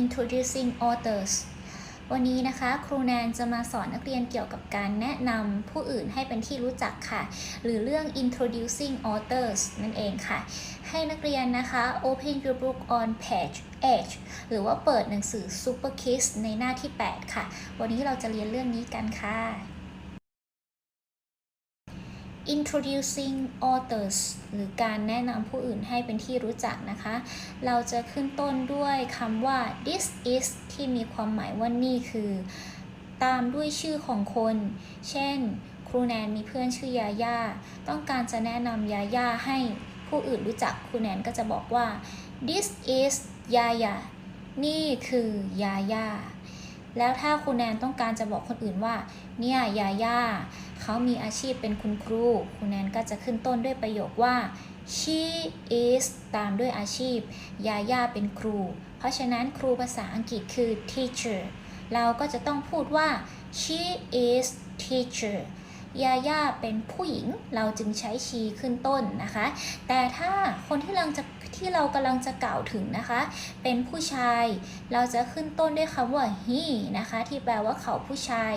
introducing authors วันนี้นะคะครูแนนจะมาสอนนักเรียนเกี่ยวกับการแนะนำผู้อื่นให้เป็นที่รู้จักค่ะ หรือเรื่อง introducing authors นั่นเองค่ะ ให้นักเรียนนะคะ open your book on page Edge หรือว่าเปิดหนังสือ super kids ในหน้าที่ 8 ค่ะ วันนี้เราจะเรียนเรื่องนี้กันค่ะ introducing authors หรือการแนะนำผู้อื่นให้เป็นที่รู้จักนะคะ เราจะขึ้นต้นด้วยคำว่า this is ที่มีความหมายว่านี่คือ ตามด้วยชื่อของคน เช่น ครูแนนมีเพื่อนชื่อยาย่า ต้องการจะแนะนำยาย่าให้ผู้อื่นรู้จัก ครูแนนก็จะบอกว่า this is ยาย่านี่คือยาย่า แล้วถ้าครูแนนต้องการจะบอกคนอื่นว่า เนี่ยยาย่า เขามีอาชีพเป็นคุณครูคุณแนนก็จะขึ้นต้นด้วยประโยคว่า she is ตามด้วยอาชีพ ยาย่าเป็นครู เพราะฉะนั้นครูภาษาอังกฤษคือ teacher เราก็จะต้องพูดว่า she is teacher ยาย่าเป็นผู้หญิง เราจึงใช้ she ขึ้นต้นนะคะ แต่ถ้าคนที่เราจะที่เรากำลังจะกล่าวถึงนะคะ เป็นผู้ชาย เราจะขึ้นต้นด้วยคำว่า he นะคะ ที่แปลว่าเขาผู้ชาย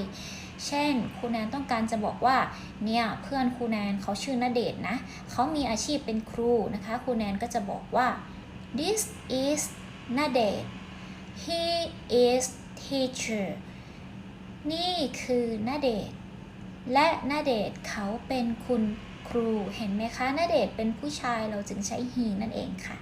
เช่นครูแนนต้องการจะบอกว่าเนี่ยเพื่อนครูแนนเขาชื่อณเดชนะเขามีอาชีพเป็นครูนะคะครูแนนก็จะบอกว่า this is ณเดช he is teacher นี่คือณเดชและณเดชเขาเป็นคุณครูเห็นไหมคะณเดชเป็นผู้ชายเราจึงใช้ he นั่นเองค่ะ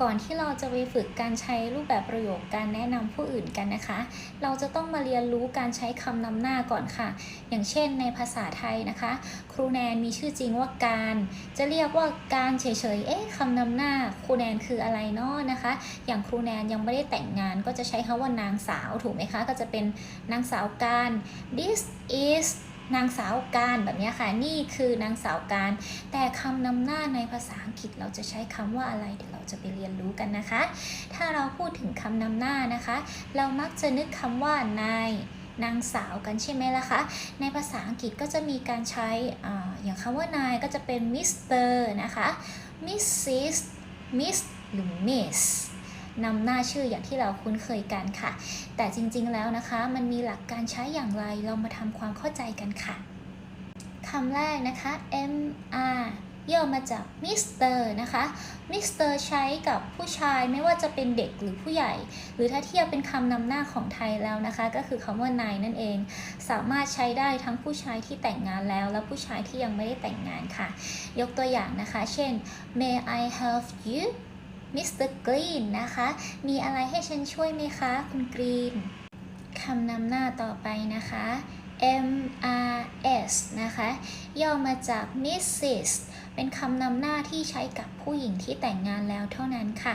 ก่อนที่เราจะไปฝึกการใช้รูปแบบประโยคการแนะนำผู้อื่นกันนะคะ เราจะต้องมาเรียนรู้การใช้คำนำหน้าก่อนค่ะ อย่างเช่นในภาษาไทยนะคะ ครูแนนมีชื่อจริงว่าการ จะเรียกว่าการเฉยๆ เอ๊ะคำนำหน้าครูแนนคืออะไรเนาะนะคะ อย่างครูแนนยังไม่ได้แต่งงานก็จะใช้คำว่านางสาวถูกไหมคะ ก็จะเป็นนางสาวการ this is นางสาวการแบบนี้ค่ะ นี่คือนางสาวการ แต่คำนำหน้าในภาษาอังกฤษเราจะใช้คำว่าอะไร เดี๋ยวเราจะไปเรียนรู้กันนะคะ ถ้าเราพูดถึงคำนำหน้านะคะ เรามักจะนึกคำว่านายนางสาวกันใช่ไหมล่ะคะ ในภาษาอังกฤษก็จะมีการใช้ออย่างคำว่านายก็จะเป็น Mr. นะคะ Mrs. Miss หรือ Miss นำหน้าชื่ออย่างที่เราคุ้นเคยกันค่ะ แต่จริงๆแล้วนะคะ มันมีหลักการใช้อย่างไรเรามาทำความเข้าใจกันค่ะคำแรกนะคะ M R ย่อมาจาก Mr. นะคะ Mr. ใช้กับผู้ชายไม่ว่าจะเป็นเด็กหรือผู้ใหญ่ หรือถ้าเทียบเป็นคำนำหน้าของไทยแล้วนะคะ ก็คือคำว่านายนั่นเอง สามารถใช้ได้ทั้งผู้ชายที่แต่งงานแล้ว และผู้ชายที่ยังไม่ได้แต่งงานค่ะ ยกตัวอย่างนะคะ เช่น May I help you Mr. Green นะคะ มีอะไรให้ฉันช่วยไหมคะ คุณกรีนคำนำหน้าต่อไปนะคะ M R S นะคะ ย่อมาจาก Mrs เป็นคำนำหน้าที่ใช้กับผู้หญิงที่แต่งงานแล้วเท่านั้นค่ะ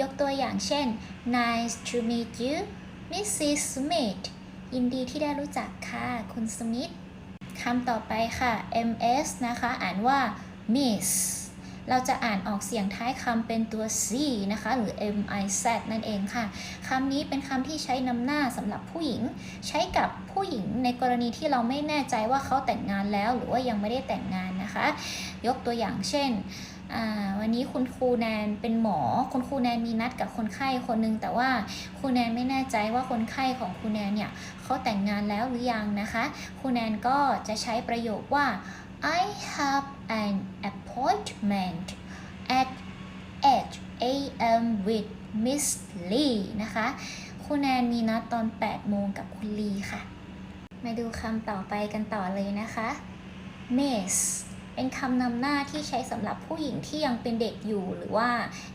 ยกตัวอย่างเช่น Nice to meet you Mrs. Smith ยินดีที่ได้รู้จักค่ะ คุณสมิธคำต่อไปค่ะ M S นะคะ อ่านว่า Miss เราจะอ่านออกเสียงท้ายคำเป็นตัว C นะคะ หรือ M I Z นั่นเองค่ะคำนี้เป็นคำที่ใช้นำหน้าสำหรับผู้หญิง ใช้กับผู้หญิงในกรณีที่เราไม่แน่ใจว่าเขาแต่งงานแล้ว หรือว่ายังไม่ได้แต่งงานนะคะ ยกตัวอย่างเช่นวันนี้คุณครูแนนเป็นหมอ คุณครูแนนมีนัดกับคนไข้คนหนึง แต่ว่าครูแนนไม่แน่ใจว่าคนไข้ของครูแนนเนี่ยเขาแต่งงานแล้วหรือยังนะคะ ครูแนนก็จะใช้ประโยคว่า I have an appointment at 8 a.m. with Miss Lee นะคะครูแนนมีนัดตอน 8 โมงกับคุณลีค่ะ มาดูคำต่อไปกันต่อเลยนะคะ Miss เป็นคำนำหน้าที่ใช้สำหรับผู้หญิงที่ยังเป็นเด็กอยู่หรือว่า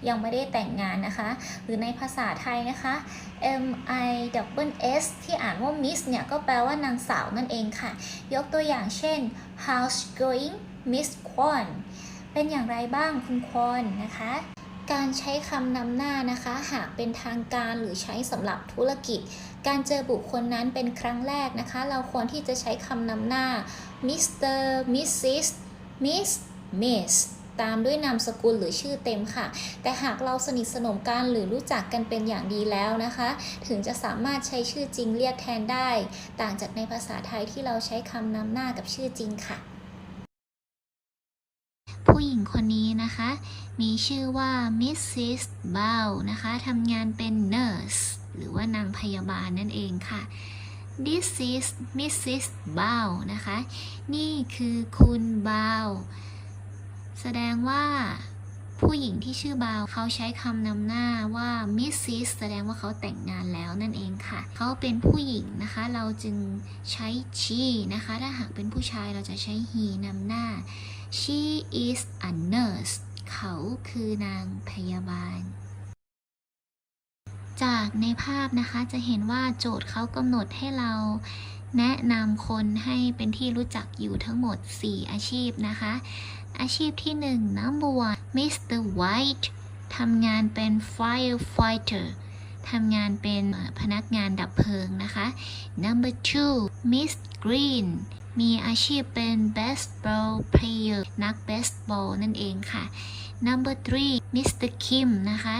ยังไม่ได้แต่งงานนะคะ หรือในภาษาไทยนะคะ M I W S ที่อ่านว่า Miss เนี่ย ก็แปลว่านางสาวนั่นเองค่ะ ยกตัวอย่างเช่น How's going Miss Kwon เป็นอย่างไรบ้างคุณควอนนะคะ การใช้คำนำหน้านะคะ หากเป็นทางการหรือใช้สำหรับธุรกิจ การเจอบุคคลนั้นเป็นครั้งแรกนะคะ เราควรที่จะใช้คำนำหน้า Mr. Mrs. Miss Miss ตามด้วยนามสกุลหรือชื่อเต็มค่ะ แต่หากเราสนิทสนมกันหรือรู้จักกันเป็นอย่างดีแล้วนะคะ ถึงจะสามารถใช้ชื่อจริงเรียกแทนได้ ต่างจากในภาษาไทยที่เราใช้คำนำหน้ากับชื่อจริงค่ะ ผู้ผู้หญิงคนนี้นะคะ มีชื่อว่า Mrs. Bow นะคะทำงานเป็น nurse หรือว่านางพยาบาลนั่นเองค่ะ This is Mrs. Bow นะคะ นี่คือคุณ Bow แสดงว่า ผู้หญิงที่ชื่อบาวเขาใช้คำนำหน้าว่า Mrs. แสดงว่าเขาแต่งงานแล้วนั่นเองค่ะเขาเป็นผู้หญิงนะคะ เราจึงใช้ she นะคะ ถ้าหากเป็นผู้ชายเราจะใช้ he นำหน้า she is a nurse เขาคือนางพยาบาลจากในภาพนะคะจะเห็นว่าโจทย์เขากำหนดให้เรา แนะนำคนให้เป็นที่รู้จักอยู่ทั้งหมด 4 อาชีพนะคะ อาชีพที่ 1 number one Mr. White ทำงานเป็น firefighter ทำงานเป็นพนักงานดับเพลิงนะคะ number two Miss Green มีอาชีพเป็น baseball player นักเบสบอลนั่นเองค่ะ number three Mr. Kim นะคะ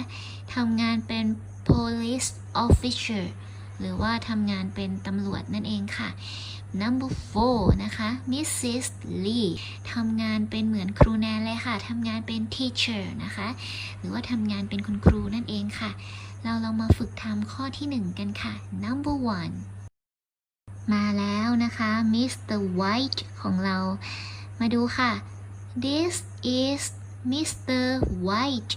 ทำงานเป็น police officer หรือว่าทำงานเป็นตำรวจนั่นเองค่ะ number four นะคะ Mrs. Lee ทำงานเป็นเหมือนครูแนนเลยค่ะทำงานเป็น teacher นะคะ หรือว่าทำงานเป็นคุณครูนั่นเองค่ะ เราลองมาฝึกทำข้อที่หนึ่งกันค่ะ number one มาแล้วนะคะ Mr. White ของเรา มาดูค่ะ this is Mr. White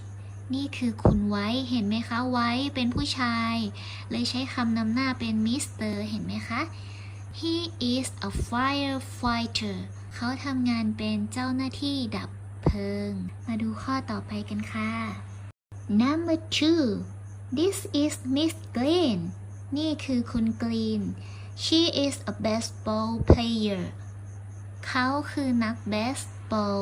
นี่คือคุณไว้ เห็นไหมคะ ไว้เป็นผู้ชาย เลยใช้คำนำหน้าเป็น Mr. เห็นไหมคะ He is a firefighter เขาทำงานเป็นเจ้าหน้าที่ดับเพลิง มาดูข้อต่อไปกันค่ะ Number two This is Miss Green นี่คือคุณกรีน She is a baseball player เขาคือนักเบส บอล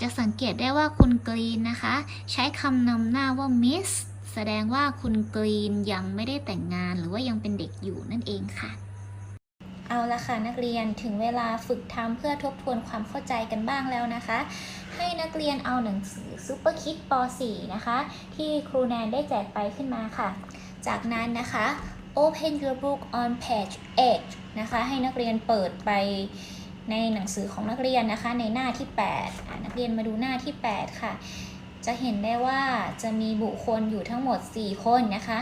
จะสังเกตได้ว่าคุณกรีนนะคะ ใช้คำนำหน้าว่า Miss แสดงว่าคุณกรีนยังไม่ได้แต่งงานหรือว่ายังเป็นเด็กอยู่นั่นเองค่ะ เอาละค่ะนักเรียนถึงเวลาฝึกทำเพื่อทบทวนความเข้าใจกันบ้างแล้วนะคะ ให้นักเรียนเอาหนังสือ Super Kid ป .4 นะคะ ที่ครูแนนได้แจกไปขึ้นมาค่ะ จากนั้นนะคะ Open your book on page 8นะคะ ให้นักเรียนเปิดไป ในหนังสือของนักเรียนนะคะ ในหน้าที่ 8 นักเรียนมาดูหน้าที่ 8 ค่ะ จะเห็นได้ว่าจะมีบุคคลอยู่ทั้งหมด 4 คนนะคะ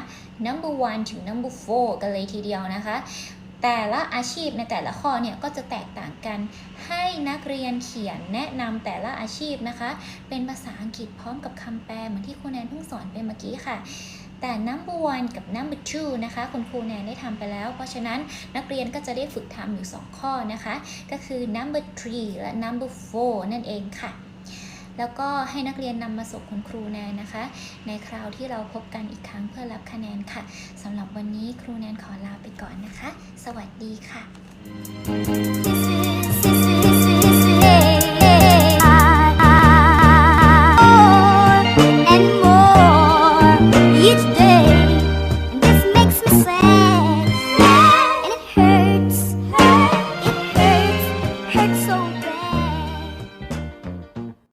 number one ถึง number four กันเลยทีเดียวนะคะ แต่ละอาชีพในแต่ละข้อเนี่ยก็จะแตกต่างกัน ให้นักเรียนเขียนแนะนำแต่ละอาชีพนะคะ เป็นภาษาอังกฤษพร้อมกับคำแปลเหมือนที่ครูแนนเพิ่งสอนไปเมื่อกี้ค่ะ แต่ number one กับ number two นะคะคุณครูแนนได้ทำไปแล้ว เพราะฉะนั้นนักเรียนก็จะได้ฝึกทำอยู่ 2 ข้อนะคะ ก็คือ number three และ number four นั่นเองค่ะ แล้วก็ให้นักเรียนนำมาส่งคุณครูแนนนะคะ ในคราวที่เราพบกันอีกครั้งเพื่อรับคะแนนค่ะสำหรับวันนี้ครูแนนขอลาไปก่อนนะคะ สวัสดีค่ะ